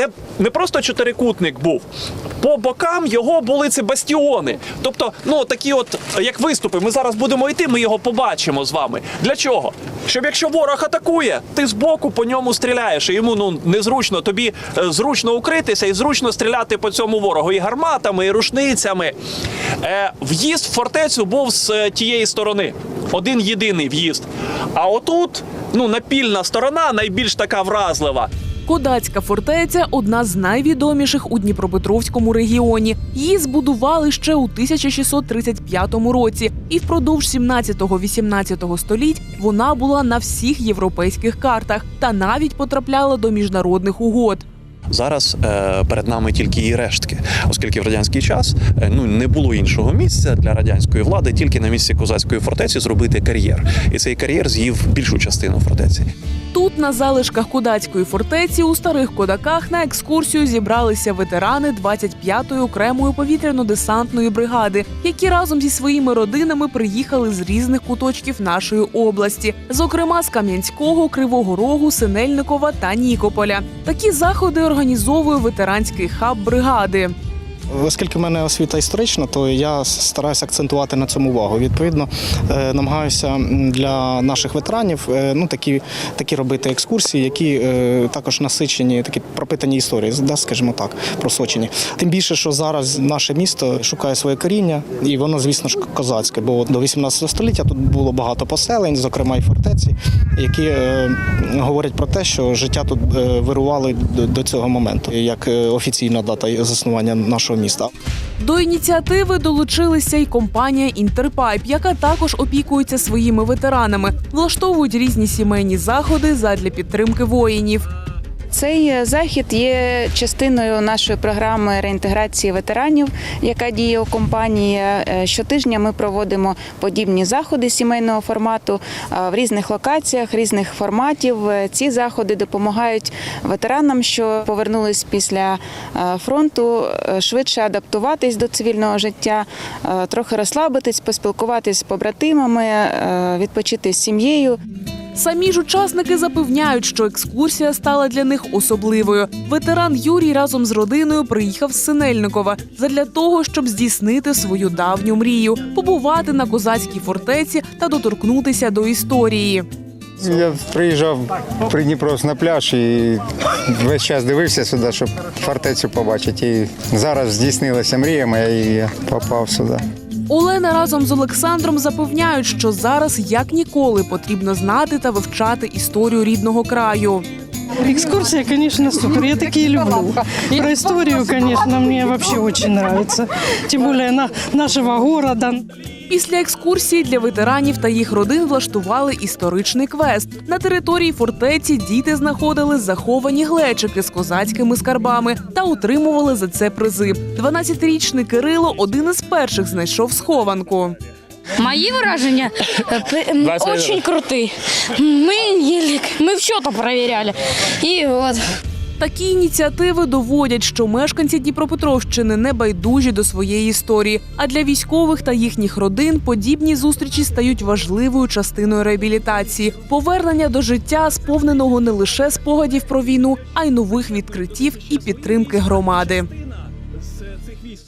це не просто чотирикутник був. По бокам його були ці бастіони. Тобто, ну такі, от як виступи, ми зараз будемо йти, ми його побачимо з вами. Для чого? Щоб якщо ворог атакує, ти збоку по ньому стріляєш, і йому ну незручно, тобі е, зручно укритися і зручно стріляти по цьому ворогу і гарматами, і рушницями. Е, в'їзд в фортецю був з е, тієї сторони. Один єдиний в'їзд. А отут, ну, напільна сторона, найбільш така вразлива. Кодацька фортеця одна з найвідоміших у Дніпропетровському регіоні. Її збудували ще у 1635 році, і впродовж 17-18 століть вона була на всіх європейських картах та навіть потрапляла до міжнародних угод. Зараз е, перед нами тільки її рештки, оскільки в радянський час е, ну не було іншого місця для радянської влади, тільки на місці козацької фортеці зробити кар'єр, і цей кар'єр з'їв більшу частину фортеці. Тут, на залишках Кодацької фортеці, у старих кодаках на екскурсію зібралися ветерани 25-ї окремої повітряно-десантної бригади, які разом зі своїми родинами приїхали з різних куточків нашої області, зокрема з Кам'янського, Кривого Рогу, Синельникова та Нікополя. Такі заходи організовує ветеранський хаб бригади. Оскільки в мене освіта історична, то я стараюся акцентувати на цьому увагу. Відповідно, е, намагаюся для наших ветеранів е, ну, такі, такі робити екскурсії, які е, також насичені, такі пропитані історії, да, скажімо так, просочені. Тим більше, що зараз наше місто шукає своє коріння, і воно, звісно ж, козацьке. Бо до 18 століття тут було багато поселень, зокрема і фортеці, які говорять про те, що життя тут вирувало до, цього моменту, як офіційна дата заснування нашого міста. До ініціативи долучилися й компанія Інтерпайп, яка також опікується своїми ветеранами, влаштовують різні сімейні заходи задля підтримки воїнів. Цей е, захід є частиною нашої програми реінтеграції ветеранів, яка діє у компанії. Е, Щотижня ми проводимо подібні заходи сімейного формату е, в різних локаціях, різних форматів. Ці заходи допомагають ветеранам, що повернулись після фронту, швидше адаптуватись до цивільного життя, трохи розслабитись, поспілкуватись з побратимами, відпочити з сім'єю. Самі ж учасники запевняють, що екскурсія стала для них особливою. Ветеран Юрій разом з родиною приїхав з Синельникова задля того, щоб здійснити свою давню мрію, побувати на козацькій фортеці та доторкнутися до історії. Я приїжджав при Дніпровськ на пляж і весь час дивився сюди, щоб фортецю побачити. І зараз здійснилася мрія моя, і я попав сюди. Олена разом з Олександром запевняють, що зараз як ніколи потрібно знати та вивчати історію рідного краю. Экскурсия, конечно, супер. Я такие люблю. Про историю, конечно, мне вообще очень нравится. Тем более на нашего города. Після екскурсії для ветеранів та їх родин влаштували історичний квест. На території фортеці діти знаходили заховані глечики з козацькими скарбами та отримували за це призи. 12-річний Кирило один із перших знайшов схованку. Мои выражения э, п- м, очень крутые. Мы еле, мы все это проверяли. И вот. Такі ініціативи доводять, що мешканці Дніпропетровщини не байдужі до своєї історії. А для військових та їхніх родин подібні зустрічі стають важливою частиною реабілітації, повернення до життя, сповненого не лише спогадів про війну, а й нових відкриттів і підтримки громади.